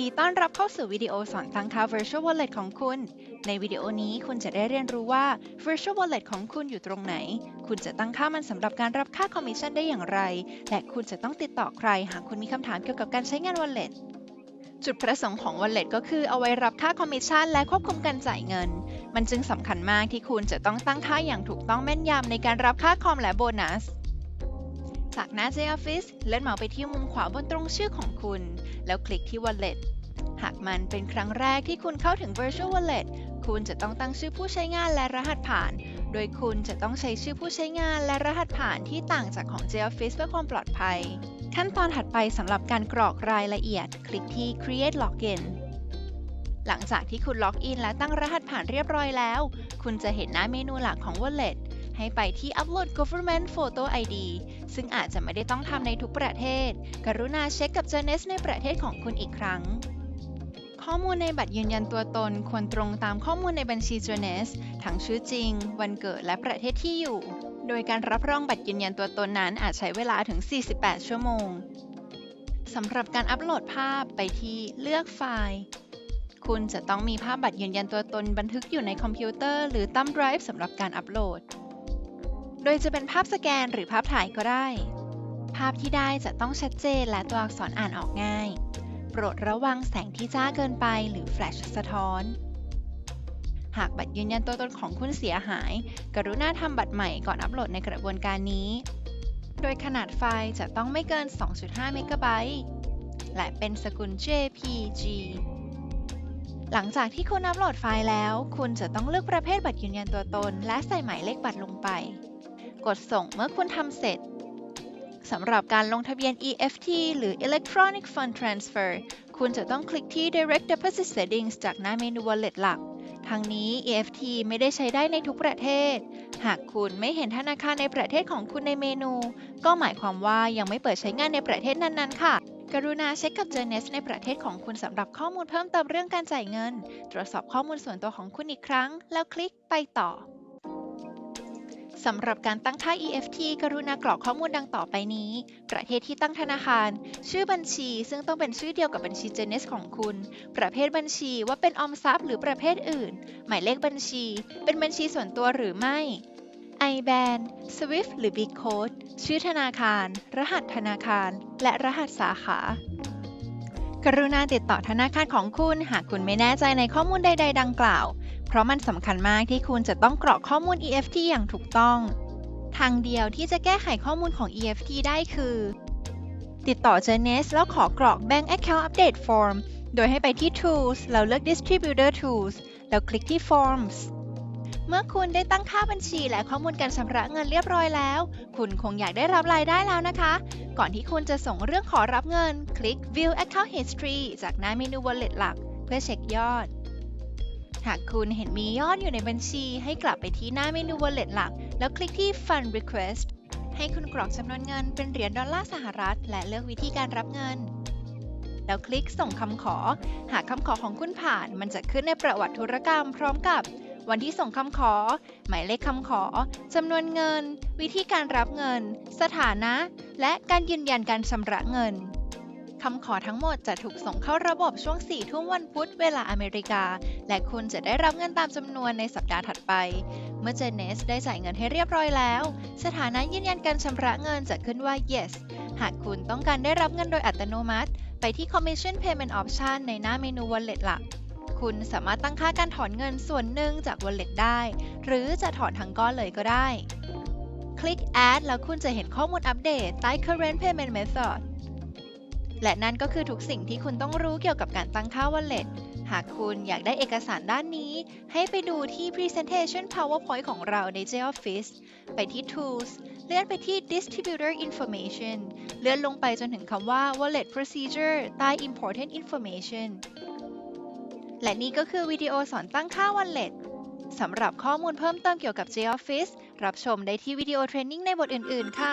ดีต้อนรับเข้าสู่วิดีโอสอนตั้งค่า Virtual Wallet ของคุณ ในวิดีโอนี้คุณจะได้เรียนรู้ว่า Virtual Wallet ของคุณอยู่ตรงไหน คุณจะตั้งค่ามันสำหรับการรับค่าคอมมิชชั่นได้อย่างไร และคุณจะต้องติดต่อใคร หากคุณมีคำถามเกี่ยวกับการใช้งาน Wallet จุดประสงค์ของ Wallet ก็คือเอาไว้รับค่าคอมมิชชั่นและควบคุมการจ่ายเงิน มันจึงสำคัญมากที่คุณจะต้องตั้งค่าอย่างถูกต้องแม่นยำในการรับค่าคอมและโบนัส จากหน้า JOffice เลื่อนเมาส์ไปที่มุมขวาบนตรงชื่อของคุณ แล้วคลิกที่ Wallet หากมันเป็นครั้งแรกที่คุณเข้าถึง Virtual Wallet คุณจะต้องตั้งชื่อผู้ใช้งานและรหัสผ่าน โดยคุณจะต้องใช้ชื่อผู้ใช้งานและรหัสผ่านที่ต่างจากของ JOffice เพื่อความปลอดภัย ขั้นตอนถัดไปสำหรับการกรอกรายละเอียด คลิกที่ Create Login หลังจากที่คุณล็อกอินและตั้งรหัสผ่านเรียบร้อยแล้ว คุณจะเห็นหน้าเมนูหลักของ Wallet ให้ไปที่ Upload Government Photo ID ซึ่งอาจจะไม่ได้ต้องทำในทุกประเทศ กรุณาเช็คกับ Journeys ในประเทศของคุณอีกครั้ง ข้อมูลในบัตรยืนยันตัวตนควรตรงตามข้อมูลในบัญชี Journeys ทั้งชื่อจริง วันเกิดและประเทศที่อยู่ โดยการรับรองบัตรยืนยันตัวตนนั้นอาจใช้เวลาถึง 48 ชั่วโมงสำหรับการอัปโหลดภาพไปที่เลือกไฟล์คุณจะต้องมีภาพบัตรยืนยันตัวตนบันทึกอยู่ในคอมพิวเตอร์หรือตั้มไดรฟ์สำหรับการอัปโหลด โดยจะเป็นภาพสแกนหรือภาพถ่ายก็ได้ ภาพที่ได้จะต้องชัดเจนและตัวอักษรอ่านออกง่าย โปรดระวังแสงที่จ้าเกินไปหรือแฟลชสะท้อน หากบัตรยืนยันตัวตนของคุณเสียหาย กรุณาทำบัตรใหม่ก่อนอัปโหลดในกระบวนการนี้ โดยขนาดไฟล์จะต้องไม่เกิน 2.5 เมกะไบต์และเป็นสกุล JPG หลังจากที่คุณอัปโหลดไฟล์แล้ว คุณจะต้องเลือกประเภทบัตรยืนยันตัวตน และใส่หมายเลขบัตรลงไป กดส่งเมื่อคุณทำเสร็จสำหรับการลงทะเบียน EFT หรือ Electronic Fund Transfer คุณจะต้องคลิกที่ Direct Deposit Settings จากหน้าเมนู Wallet หลักทางนี้ EFT ไม่ได้ใช้ได้ในทุกประเทศ หากคุณไม่เห็นธนาคารในประเทศของคุณในเมนู ก็หมายความว่ายังไม่เปิดใช้งานในประเทศนั้นๆ ค่ะ กรุณาเช็คกับ Journeys ในประเทศของคุณสำหรับข้อมูลเพิ่มเติมเรื่องการจ่ายเงิน ตรวจสอบข้อมูลส่วนตัวของคุณอีกครั้ง แล้วคลิกไปต่อ สำหรับการตั้งค่า EFT กรุณากรอกข้อมูลดังต่อไปนี้ ประเทศที่ตั้งธนาคาร ชื่อบัญชีซึ่งต้องเป็นชื่อเดียวกับบัญชี Journeys ของคุณ ประเภทบัญชีว่าเป็นออมทรัพย์หรือประเภทอื่น หมายเลขบัญชี เป็นบัญชีส่วนตัวหรือไม่ IBAN SWIFT หรือ Big Code ชื่อธนาคาร รหัสธนาคาร และรหัสสาขากรุณาติดต่อธนาคารของคุณ หากคุณไม่แน่ใจในข้อมูลใด ๆ ดังกล่าว เพราะมันสำคัญมากที่คุณจะต้องกรอกข้อมูล EFT อย่างถูกต้อง ทางเดียวที่จะแก้ไขข้อมูลของ EFT ได้คือ ติดต่อ Journeys แล้วขอกรอก Bank Account Update Form โดยให้ไปที่ Tools แล้วเลือก Distributor Tools แล้วคลิกที่ Forms เมื่อคุณได้ตั้งค่าบัญชีและข้อมูลการชำระเงินเรียบร้อยแล้ว คุณคงอยากได้รับรายได้แล้วนะคะ ก่อนที่คุณจะส่งเรื่องขอรับเงิน คลิก View Account History จากหน้าเมนู Wallet หลัก เพื่อเช็คยอด หากคุณเห็นมียอดอยู่ในบัญชี ให้กลับไปที่หน้าเมนู Wallet หลัก แล้วคลิกที่ Fund Request ให้คุณกรอกจำนวนเงินเป็นเหรียญดอลลาร์สหรัฐ และเลือกวิธีการรับเงิน แล้วคลิกส่งคำขอ หากคำขอของคุณผ่าน มันจะขึ้นในประวัติธุรกรรมพร้อมกับ วันที่ส่งคำขอ หมายเลขคำขอจำนวนเงิน วิธีการรับเงิน สถานะ และการยืนยันการชำระเงิน คำขอทั้งหมดจะถูกส่งเข้าระบบช่วง 4 ทุ่มวันพุธเวลาอเมริกา และคุณจะได้รับเงินตามจำนวนในสัปดาห์ถัดไป เมื่อเจเนสได้จ่ายเงินให้เรียบร้อยแล้ว สถานะยืนยันการชำระเงินจะขึ้นว่า yes หากคุณต้องการได้รับเงินโดยอัตโนมัติ ไปที่ Commission Payment Option ในหน้าเมนู Wallet หลักคุณสามารถตั้งค่าการถอนเงินส่วนหนึ่งจาก Wallet ได้ หรือจะถอนทั้งก้อนเลยก็ได้ คลิก Add แล้วคุณจะเห็นข้อมูลอัปเดตใต้ Current Payment Method และนั่นก็คือทุกสิ่งที่คุณต้องรู้เกี่ยวกับการตั้งค่า Wallet หากคุณอยากได้เอกสารด้านนี้ ให้ไปดูที่ Presentation PowerPoint ของเราใน JOffice ไปที่ Tools เลื่อนไปที่ Distributor Information เลื่อนลงไปจนถึงคำว่า Wallet Procedure ใต้ Important Information และนี่ก็คือวิดีโอสอนตั้งค่า Wallet สำหรับข้อมูลเพิ่มเติมเกี่ยวกับ JOffice รับชมได้ที่วิดีโอเทรนนิ่งในบทอื่น ๆ ค่ะ